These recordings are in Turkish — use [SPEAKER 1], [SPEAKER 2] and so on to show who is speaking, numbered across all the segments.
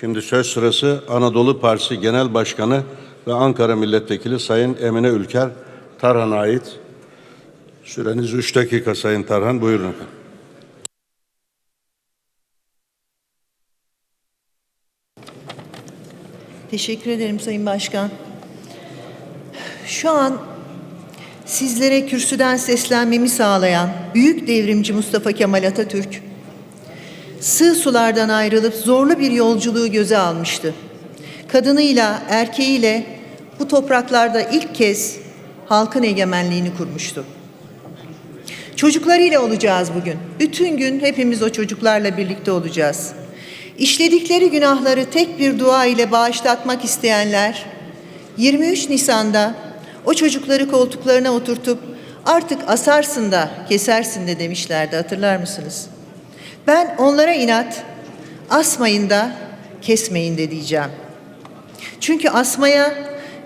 [SPEAKER 1] Şimdi söz sırası Anadolu Partisi Genel Başkanı ve Ankara Milletvekili Sayın Emine Ülker Tarhan'a ait. Süreniz 3 dakika Sayın Tarhan. Buyurun efendim.
[SPEAKER 2] Teşekkür ederim Sayın Başkan. Şu an sizlere kürsüden seslenmemi sağlayan büyük devrimci Mustafa Kemal Atatürk, sığ sulardan ayrılıp zorlu bir yolculuğu göze almıştı. Kadınıyla, erkeğiyle bu topraklarda ilk kez halkın egemenliğini kurmuştu. Çocuklarıyla olacağız bugün. Bütün gün hepimiz o çocuklarla birlikte olacağız. İşledikleri günahları tek bir dua ile bağışlatmak isteyenler 23 Nisan'da o çocukları koltuklarına oturtup artık asarsın da kesersin de demişlerdi hatırlar mısınız? Ben onlara inat asmayın da kesmeyin de diyeceğim. Çünkü asmaya,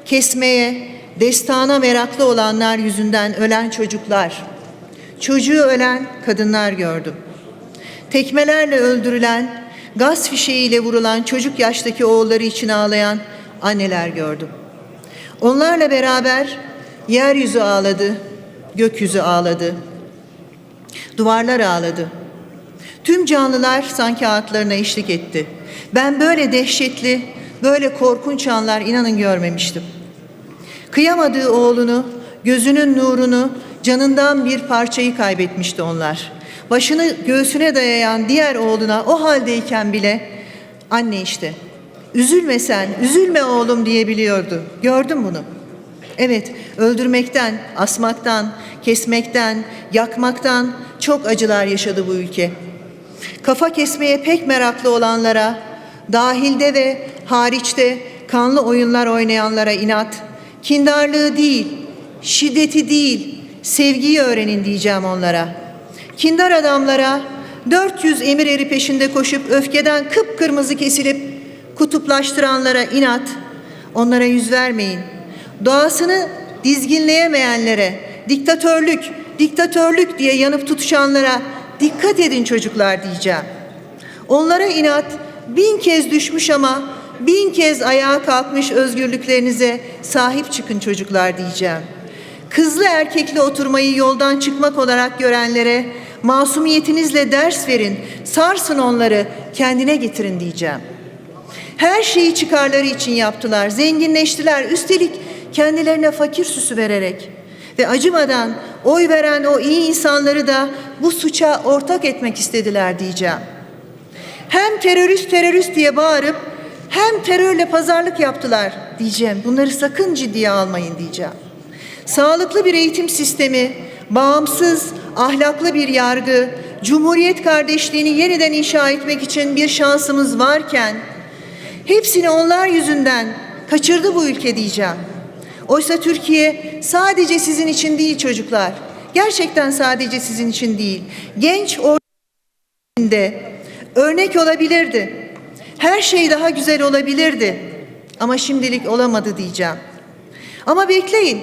[SPEAKER 2] kesmeye, destana meraklı olanlar yüzünden ölen çocuklar, çocuğu ölen kadınlar gördüm. Tekmelerle öldürülen, gaz fişeğiyle vurulan çocuk yaştaki oğulları için ağlayan anneler gördüm. Onlarla beraber yeryüzü ağladı, gökyüzü ağladı, duvarlar ağladı. Tüm canlılar sanki ağıtlarına eşlik etti. Ben böyle dehşetli, böyle korkunç anlar inanın görmemiştim. Kıyamadığı oğlunu, gözünün nurunu, canından bir parçayı kaybetmişti onlar. Başını göğsüne dayayan diğer oğluna o haldeyken bile anne işte üzülme sen, üzülme oğlum diyebiliyordu. Gördüm bunu. Evet, öldürmekten, asmaktan, kesmekten, yakmaktan çok acılar yaşadı bu ülke. Kafa kesmeye pek meraklı olanlara, dahilde ve hariçte kanlı oyunlar oynayanlara inat, kindarlığı değil, şiddeti değil, sevgiyi öğrenin diyeceğim onlara. Kindar adamlara 400 emir eri peşinde koşup öfkeden kıpkırmızı kesilip kutuplaştıranlara inat, onlara yüz vermeyin. Doğasını dizginleyemeyenlere, diktatörlük, diktatörlük diye yanıp tutuşanlara dikkat edin çocuklar diyeceğim. Onlara inat bin kez düşmüş ama bin kez ayağa kalkmış özgürlüklerinize sahip çıkın çocuklar diyeceğim. Kızlı erkekli oturmayı yoldan çıkmak olarak görenlere masumiyetinizle ders verin, sarsın onları, kendine getirin diyeceğim. Her şeyi çıkarları için yaptılar, zenginleştiler, üstelik kendilerine fakir süsü vererek ve acımadan oy veren o iyi insanları da bu suça ortak etmek istediler diyeceğim. Hem terörist terörist diye bağırıp hem terörle pazarlık yaptılar diyeceğim. Bunları sakın ciddiye almayın diyeceğim. Sağlıklı bir eğitim sistemi, bağımsız, ahlaklı bir yargı, cumhuriyet kardeşliğini yeniden inşa etmek için bir şansımız varken hepsini onlar yüzünden kaçırdı bu ülke diyeceğim. Oysa Türkiye sadece sizin için değil çocuklar. Gerçekten sadece sizin için değil. Genç ortamında örnek olabilirdi. Her şey daha güzel olabilirdi. Ama şimdilik olamadı diyeceğim. Ama bekleyin,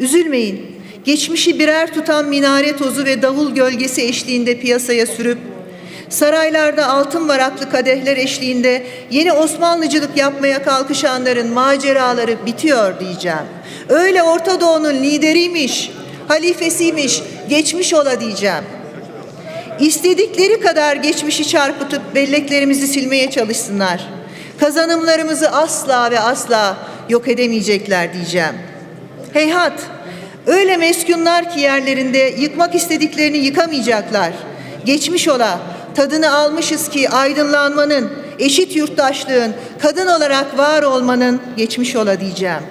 [SPEAKER 2] üzülmeyin. Geçmişi birer tutan minare tozu ve davul gölgesi eşliğinde piyasaya sürüp saraylarda altın varaklı kadehler eşliğinde yeni Osmanlıcılık yapmaya kalkışanların maceraları bitiyor diyeceğim. Öyle Orta Doğu'nun lideriymiş, halifesiymiş, geçmiş ola diyeceğim. İstedikleri kadar geçmişi çarpıtıp belleklerimizi silmeye çalışsınlar. Kazanımlarımızı asla ve asla yok edemeyecekler diyeceğim. Heyhat, öyle meskunlar ki yerlerinde yıkmak istediklerini yıkamayacaklar. Geçmiş ola, tadını almışız ki aydınlanmanın, eşit yurttaşlığın, kadın olarak var olmanın geçmiş ola diyeceğim.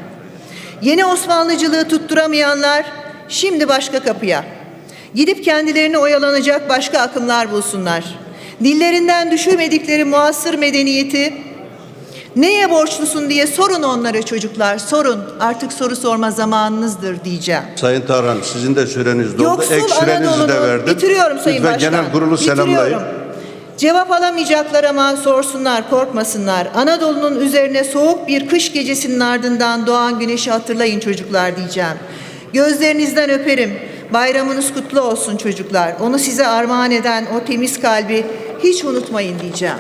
[SPEAKER 2] Yeni Osmanlıcılığı tutturamayanlar şimdi başka kapıya. Gidip kendilerini oyalanacak başka akımlar bulsunlar. Dillerinden düşürmedikleri muasır medeniyeti neye borçlusun diye sorun onlara çocuklar sorun. Artık soru sorma zamanınızdır diyeceğim.
[SPEAKER 1] Sayın Tarhan sizin de süreniz doldu.
[SPEAKER 2] Yoksul
[SPEAKER 1] Ek sürenizi de verdim.
[SPEAKER 2] bitiriyorum Sayın
[SPEAKER 1] Lütfen
[SPEAKER 2] Başkan.
[SPEAKER 1] genel kurulu selamlayın.
[SPEAKER 2] Cevap alamayacaklar ama sorsunlar, korkmasınlar. Anadolu'nun üzerine soğuk bir kış gecesinin ardından doğan güneşi hatırlayın çocuklar diyeceğim. Gözlerinizden öperim. Bayramınız kutlu olsun çocuklar. Onu size armağan eden o temiz kalbi hiç unutmayın diyeceğim.